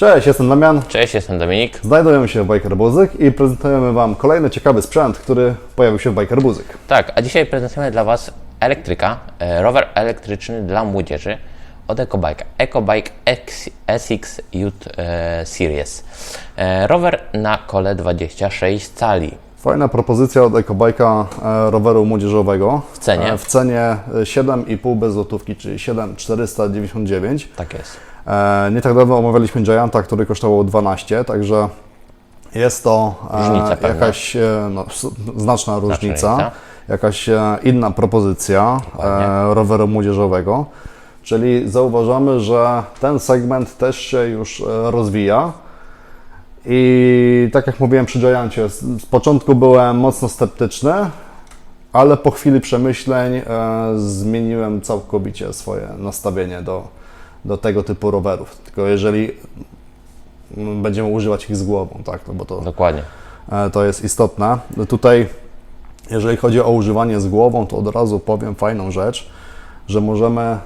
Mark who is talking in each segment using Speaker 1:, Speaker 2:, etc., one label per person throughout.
Speaker 1: Cześć, jestem Damian.
Speaker 2: Cześć, jestem Dominik.
Speaker 1: Znajdujemy się w Biker Buzyk i prezentujemy Wam kolejny ciekawy sprzęt, który pojawił się w Biker Buzyk.
Speaker 2: Tak, a dzisiaj prezentujemy dla Was elektryka, e, rower elektryczny dla młodzieży od EcoBike. EcoBike X, SX Youth e, Series. E, rower na kole 26 cali.
Speaker 1: Fajna propozycja od EcoBike'a roweru młodzieżowego. W
Speaker 2: cenie?
Speaker 1: w cenie e, 7,5 bez złotówki, czyli 7,499.
Speaker 2: Tak jest.
Speaker 1: E, nie tak dawno omawialiśmy Gianta, który kosztował 12, także jest to e,
Speaker 2: Różnica pewna.
Speaker 1: jakaś e, no, znaczna różnica,
Speaker 2: różnica.
Speaker 1: jakaś e, inna propozycja
Speaker 2: Dokładnie.
Speaker 1: e, roweru młodzieżowego. Czyli zauważamy, że ten segment też się już e, rozwija. I tak jak mówiłem przy Giancie, z, początku byłem mocno sceptyczny, ale po chwili przemyśleń e, zmieniłem całkowicie swoje nastawienie do, do tego typu rowerów. Tylko jeżeli będziemy używać ich z głową, tak, no bo to,
Speaker 2: Dokładnie.
Speaker 1: e, to jest istotne. Tutaj, jeżeli chodzi o używanie z głową, to od razu powiem fajną rzecz, że możemy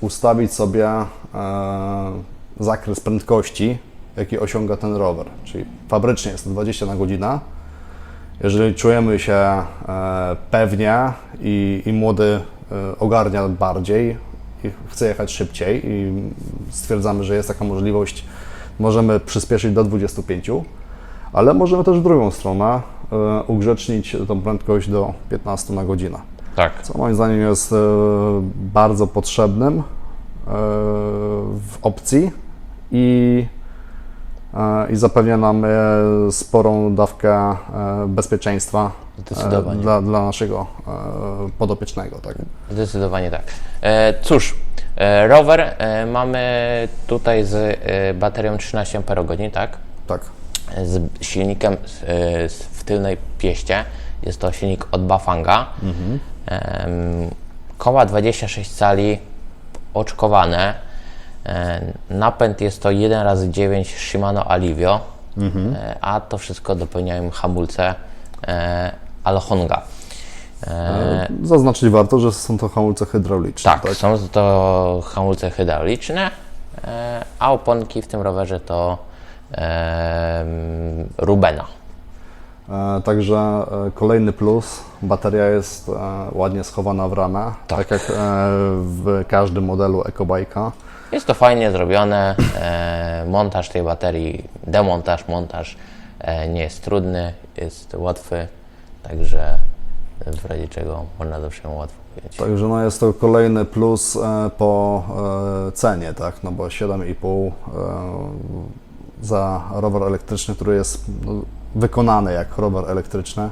Speaker 1: ustawić sobie e, zakres prędkości, jaki osiąga ten rower. Czyli fabrycznie jest to 20 na godzinę. Jeżeli czujemy się e, pewnie i, i młody e, ogarnia bardziej chce jechać szybciej i stwierdzamy, że jest taka możliwość, możemy przyspieszyć do 25, ale możemy też w drugą stronę e, ugrzecznić tą prędkość do 15 na godzinę
Speaker 2: Tak.
Speaker 1: co moim zdaniem jest e, bardzo potrzebnym e, w opcji i, i zapewnia nam e, sporą dawkę e, bezpieczeństwa e, dla, dla naszego e, podopiecznego. Tak?
Speaker 2: Zdecydowanie tak. E, cóż, e, rower e, mamy tutaj z e, baterią 13 Ah, tak?
Speaker 1: tak.
Speaker 2: z silnikiem w tylnej pieście. Jest to silnik od Bafanga. Em, koła 26 cali oczkowane. E, napęd jest to 1 razy 9 Shimano Alivio, e, a to wszystko dopełniają hamulce e, Alhonga.
Speaker 1: Zaznaczyć warto, że są to hamulce hydrauliczne.
Speaker 2: tak, są to hamulce hydrauliczne, a oponki w tym rowerze to Rubena.
Speaker 1: E, Także e, kolejny plus, bateria jest e, ładnie schowana w ramę, tak, jak e, w każdym modelu EcoBike'a.
Speaker 2: Jest to fajnie zrobione. Montaż tej baterii, demontaż, montaż nie jest trudny, jest łatwy, także w razie czego można zawsze ją łatwo kupić.
Speaker 1: Także no jest to kolejny plus po cenie, tak? No bo 7,5 e, za rower elektryczny, który jest no, wykonany jak rower elektryczny,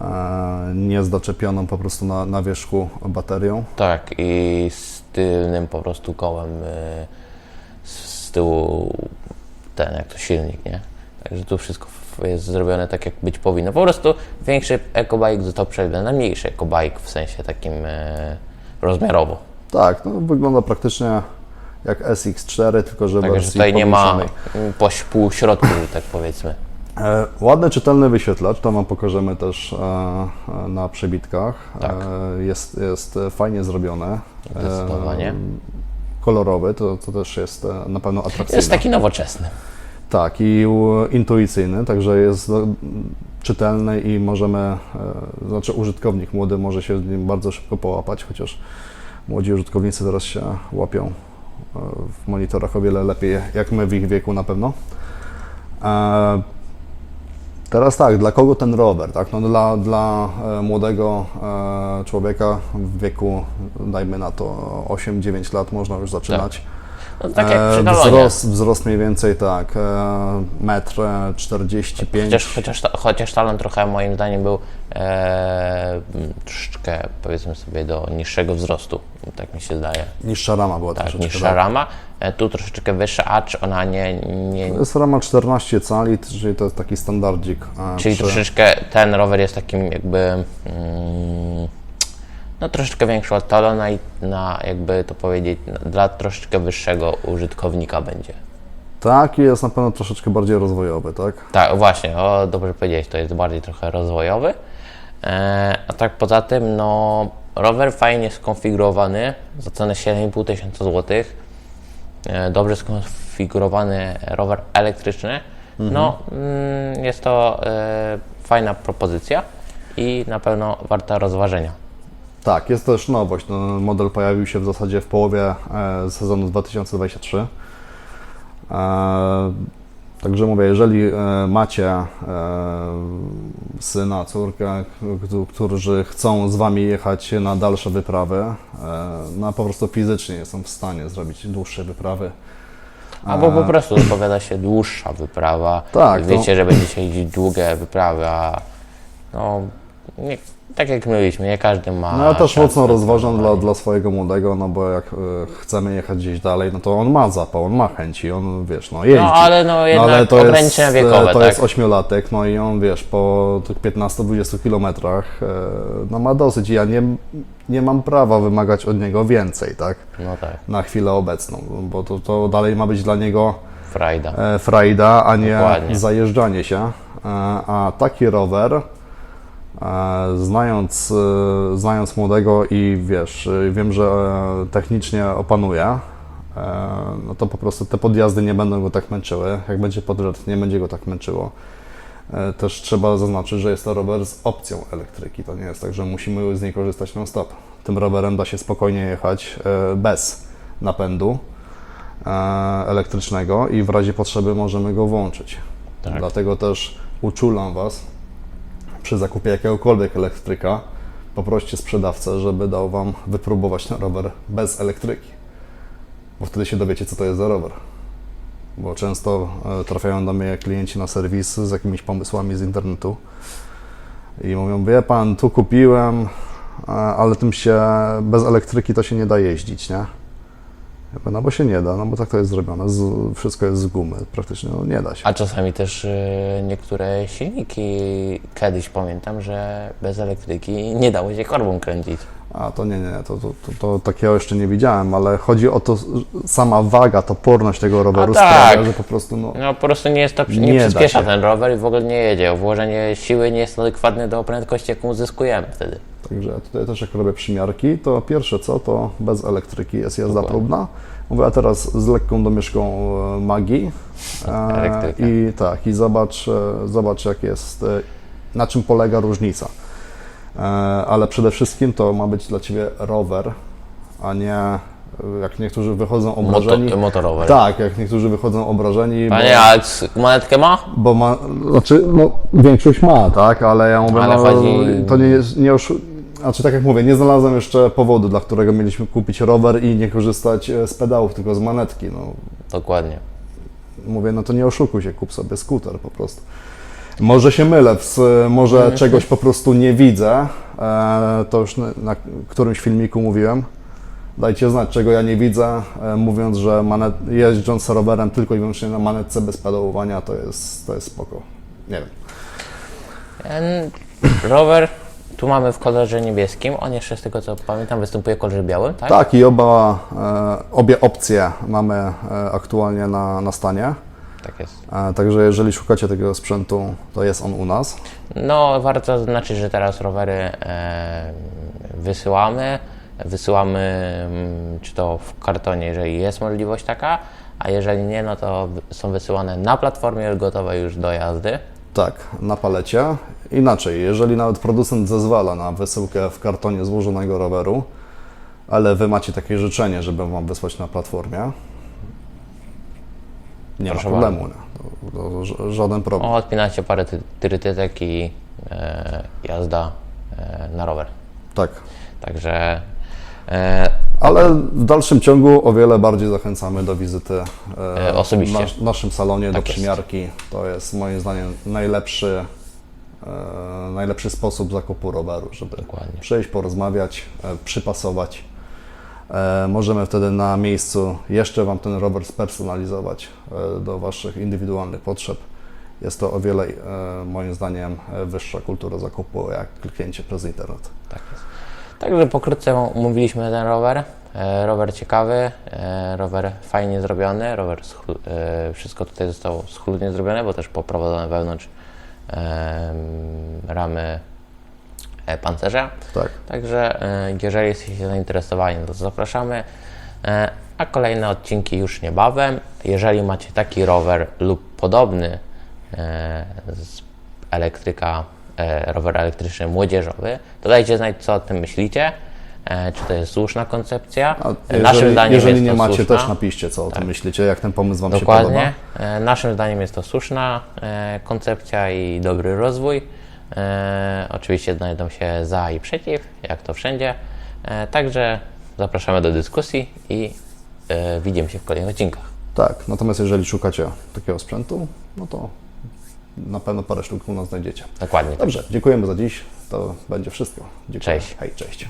Speaker 1: e, nie z doczepioną po prostu na, na wierzchu baterią.
Speaker 2: Tak, i z tylnym po prostu kołem y, z, tyłu ten, jak to silnik, nie? Także tu wszystko jest zrobione tak, jak być powinno. Po prostu większy ekobike został przejdę na mniejszy ekobike, w sensie takim y, rozmiarowo.
Speaker 1: Tak, no, wygląda praktycznie jak SX4, tylko że
Speaker 2: Także
Speaker 1: wersji
Speaker 2: tutaj nie ma
Speaker 1: pomniejszonej.
Speaker 2: po półśrodku, że tak powiedzmy.
Speaker 1: E, ładny, czytelny wyświetlacz, to Wam pokażemy też e, e, na przebitkach.
Speaker 2: Tak.
Speaker 1: Jest, jest fajnie zrobione.
Speaker 2: Zdecydowanie.
Speaker 1: kolorowy, to, to też jest na pewno atrakcyjne.
Speaker 2: Jest taki nowoczesny.
Speaker 1: Tak, i intuicyjny, także jest czytelny i możemy, znaczy użytkownik młody może się z nim bardzo szybko połapać, chociaż młodzi użytkownicy teraz się łapią w monitorach o wiele lepiej, jak my w ich wieku na pewno. Teraz tak, dla kogo ten rower? Tak? No dla, dla e, młodego e, człowieka w wieku, dajmy na to 8-9 lat, można już zaczynać.
Speaker 2: No, tak jak
Speaker 1: E,
Speaker 2: przy
Speaker 1: wzrost, wzrost mniej więcej tak, e, metr e, 45.
Speaker 2: Chociaż, chociaż, ta- chociaż talent trochę moim zdaniem był e, troszeczkę powiedzmy sobie do niższego wzrostu, tak mi się zdaje.
Speaker 1: Niższa rama była
Speaker 2: Tak,
Speaker 1: troszeczkę.
Speaker 2: niższa rama, e, tu troszeczkę wyższa, acz ona nie, nie
Speaker 1: To jest rama 14 cali, czyli to jest taki standardzik. e,
Speaker 2: czyli
Speaker 1: przy-
Speaker 2: troszeczkę ten rower jest takim jakby mm, no troszeczkę większy od talona i na jakby to powiedzieć no, dla troszeczkę wyższego użytkownika będzie.
Speaker 1: Tak, i jest na pewno troszeczkę bardziej rozwojowy, tak?
Speaker 2: Tak, właśnie, o, dobrze powiedziałeś, to jest bardziej trochę rozwojowy. E, a tak poza tym, no, rower fajnie skonfigurowany za cenę 7,5 tysiąca złotych. e, dobrze skonfigurowany rower elektryczny, no mm, jest to e, fajna propozycja i na pewno warta rozważenia.
Speaker 1: Tak, jest też nowość. No, model pojawił się w zasadzie w połowie e, sezonu 2023. E, także mówię, jeżeli e, macie syna, córkę, którzy chcą z Wami jechać na dalsze wyprawy, no po prostu fizycznie nie są w stanie zrobić dłuższej wyprawy.
Speaker 2: Albo po prostu zapowiada się dłuższa wyprawa.
Speaker 1: Tak,
Speaker 2: i
Speaker 1: to-
Speaker 2: Wiecie, że będziecie jeździć długie wyprawy, a no, nie, tak jak mówiliśmy, nie każdy ma.
Speaker 1: No ja też
Speaker 2: szansę
Speaker 1: mocno
Speaker 2: na
Speaker 1: rozważam dla, dla swojego młodego, no bo jak e, chcemy jechać gdzieś dalej, no to on ma zapał, on ma chęci, on wiesz, no jeździ.
Speaker 2: No ale no jednak ograniczenia wiekowe,
Speaker 1: to
Speaker 2: tak?
Speaker 1: jest ośmiolatek, no i on wiesz, po tych 15-20 kilometrach, e, no ma dosyć i ja nie, nie mam prawa wymagać od niego więcej, tak?
Speaker 2: No tak,
Speaker 1: Na chwilę obecną, bo to, to dalej ma być dla niego
Speaker 2: frajda.
Speaker 1: e, frajda, a nie
Speaker 2: Dokładnie.
Speaker 1: zajeżdżanie się. E, A taki rower, e, znając, e, znając młodego i wiesz, e, wiem, że e, technicznie opanuje, e, no to po prostu te podjazdy nie będą go tak męczyły. Jak będzie podrzut, nie będzie go tak męczyło. E, Też trzeba zaznaczyć, że jest to rower z opcją elektryki. To nie jest tak, że musimy z niej korzystać non-stop. Tym rowerem da się spokojnie jechać e, bez napędu e, elektrycznego i w razie potrzeby możemy go włączyć.
Speaker 2: Tak.
Speaker 1: Dlatego też uczulam Was przy zakupie jakiegokolwiek elektryka, poproście sprzedawcę, żeby dał Wam wypróbować ten rower bez elektryki. Bo wtedy się dowiecie, co to jest za rower. Bo często e, trafiają do mnie klienci na serwis z jakimiś pomysłami z internetu i mówią, wie Pan, tu kupiłem, e, ale tym się bez elektryki to się nie da jeździć, nie? No bo się nie da, no bo tak to jest zrobione, z, wszystko jest z gumy, praktycznie no, nie da się.
Speaker 2: A czasami też y, niektóre silniki, kiedyś pamiętam, że bez elektryki nie dało się korbą kręcić.
Speaker 1: A to nie, nie, to, to, to, to takiego jeszcze nie widziałem, ale chodzi o to, sama waga, toporność tego roweru
Speaker 2: A tak.
Speaker 1: sprawia, że po prostu no,
Speaker 2: No po prostu nie jest to, nie,
Speaker 1: Nie da
Speaker 2: przyspiesza
Speaker 1: się.
Speaker 2: ten rower i w ogóle nie jedzie. Włożenie siły nie jest adekwatne do prędkości, jaką uzyskujemy wtedy.
Speaker 1: Także tutaj też jak robię przymiarki, to pierwsze co, to bez elektryki jest jazda próbna. Mówię, a teraz z lekką domieszką e, magii. E,
Speaker 2: Elektryka.
Speaker 1: I tak, i zobacz, e, zobacz jak jest, e, na czym polega różnica. E, Ale przede wszystkim to ma być dla Ciebie rower, a nie jak niektórzy wychodzą obrażeni.
Speaker 2: Moto, motorower.
Speaker 1: Tak, jak niektórzy wychodzą obrażeni, bo,
Speaker 2: Panie, a c- monetkę ma?
Speaker 1: bo ma, znaczy, no, większość ma, tak, ale ja mówię,
Speaker 2: Ale
Speaker 1: no,
Speaker 2: chodzi-
Speaker 1: to nie jest, nie oszu- znaczy tak jak mówię, nie znalazłem jeszcze powodu, dla którego mieliśmy kupić rower i nie korzystać e, z pedałów, tylko z manetki, no.
Speaker 2: Dokładnie.
Speaker 1: Mówię, no to nie oszukuj się, kup sobie skuter po prostu. Może się mylę, może czegoś po prostu nie widzę, e, to już na, którymś filmiku mówiłem. Dajcie znać, czego ja nie widzę, e, mówiąc, że manet, jeżdżąc rowerem tylko i wyłącznie na manetce bez pedałowania, to jest, to jest spoko. Nie wiem.
Speaker 2: Rower tu mamy w kolorze niebieskim. On jeszcze z tego co pamiętam występuje w kolorze białym, tak?
Speaker 1: Tak, i oba, e, obie opcje mamy aktualnie na, na stanie.
Speaker 2: Tak jest.
Speaker 1: E, także jeżeli szukacie takiego sprzętu, to jest on u nas.
Speaker 2: No, warto zaznaczyć, że teraz rowery e, wysyłamy. Wysyłamy mm, czy to w kartonie, jeżeli jest możliwość taka, a jeżeli nie, no to są wysyłane na platformie gotowe już do jazdy.
Speaker 1: Tak, na palecie. Inaczej, jeżeli nawet producent zezwala na wysyłkę w kartonie złożonego roweru, ale Wy macie takie życzenie, żeby Wam wysłać na platformie, nie
Speaker 2: Proszę
Speaker 1: ma problemu. Nie. To, to ż- żaden problem.
Speaker 2: O, odpinacie parę ty- tyrytytek i e, jazda e, na rower.
Speaker 1: Tak.
Speaker 2: Także e,
Speaker 1: Ale w dalszym ciągu o wiele bardziej zachęcamy do wizyty e,
Speaker 2: E, osobiście.
Speaker 1: w nas, naszym salonie, do
Speaker 2: Tak jest.
Speaker 1: przymiarki. To jest moim zdaniem najlepszy, e, najlepszy sposób zakupu roweru, żeby
Speaker 2: Dokładnie.
Speaker 1: przyjść, porozmawiać, e, przypasować. E, możemy wtedy na miejscu jeszcze Wam ten rower spersonalizować e, do Waszych indywidualnych potrzeb. Jest to o wiele, e, moim zdaniem, wyższa kultura zakupu jak kliknięcie przez internet.
Speaker 2: Tak jest. Także pokrótce omówiliśmy ten rower. Rower ciekawy, rower fajnie zrobiony, rower wszystko tutaj zostało schludnie zrobione, bo też poprowadzone wewnątrz ramy pancerza.
Speaker 1: Tak.
Speaker 2: Także e, jeżeli jesteście zainteresowani, to zapraszamy. E, a kolejne odcinki już niebawem. Jeżeli macie taki rower lub podobny e, z elektryka, e, rower elektryczny młodzieżowy, to dajcie znać, co o tym myślicie. E, czy to jest słuszna koncepcja?
Speaker 1: A
Speaker 2: E,
Speaker 1: jeżeli jeżeli
Speaker 2: jest
Speaker 1: nie
Speaker 2: to
Speaker 1: macie,
Speaker 2: słuszna.
Speaker 1: też napiszcie, co o tym myślicie, jak ten pomysł Wam się
Speaker 2: Dokładnie.
Speaker 1: podoba.
Speaker 2: E, Naszym zdaniem jest to słuszna e, koncepcja i dobry rozwój. E, Oczywiście znajdą się za i przeciw, jak to wszędzie. E, Także zapraszamy do dyskusji i e, widzimy się w kolejnych odcinkach.
Speaker 1: Tak, natomiast jeżeli szukacie takiego sprzętu, no to na pewno parę sztuk u nas znajdziecie.
Speaker 2: Dokładnie.
Speaker 1: Dobrze, dziękujemy za dziś. To będzie wszystko. Dziękuję.
Speaker 2: Cześć.
Speaker 1: Hej, cześć.